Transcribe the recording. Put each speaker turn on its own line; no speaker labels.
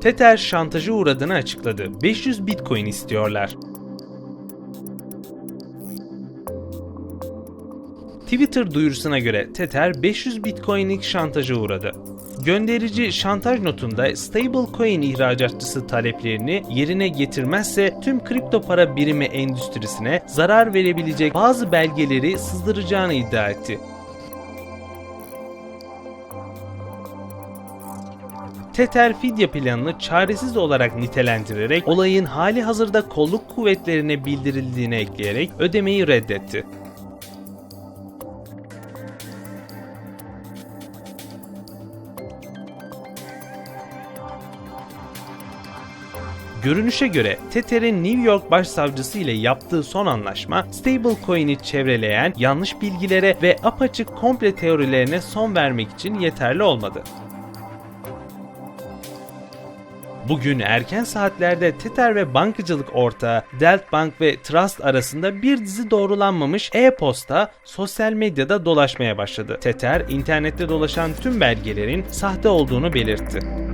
Tether şantaja uğradığını açıkladı. 500 Bitcoin istiyorlar. Twitter duyurusuna göre Tether 500 Bitcoin'lik şantaja uğradı. Gönderici şantaj notunda stablecoin ihracatçısı taleplerini yerine getirmezse tüm kripto para birimi endüstrisine zarar verebilecek bazı belgeleri sızdıracağını iddia etti. Tether fidye planını çaresiz olarak nitelendirerek olayın hali hazırda kolluk kuvvetlerine bildirildiğini ekleyerek ödemeyi reddetti. Görünüşe göre Tether'in New York başsavcısı ile yaptığı son anlaşma stablecoin'i çevreleyen yanlış bilgilere ve apaçık komple teorilerine son vermek için yeterli olmadı. Bugün erken saatlerde Tether ve bankacılık ortağı Delt Bank ve Trust arasında bir dizi doğrulanmamış e-posta sosyal medyada dolaşmaya başladı. Tether internette dolaşan tüm belgelerin sahte olduğunu belirtti.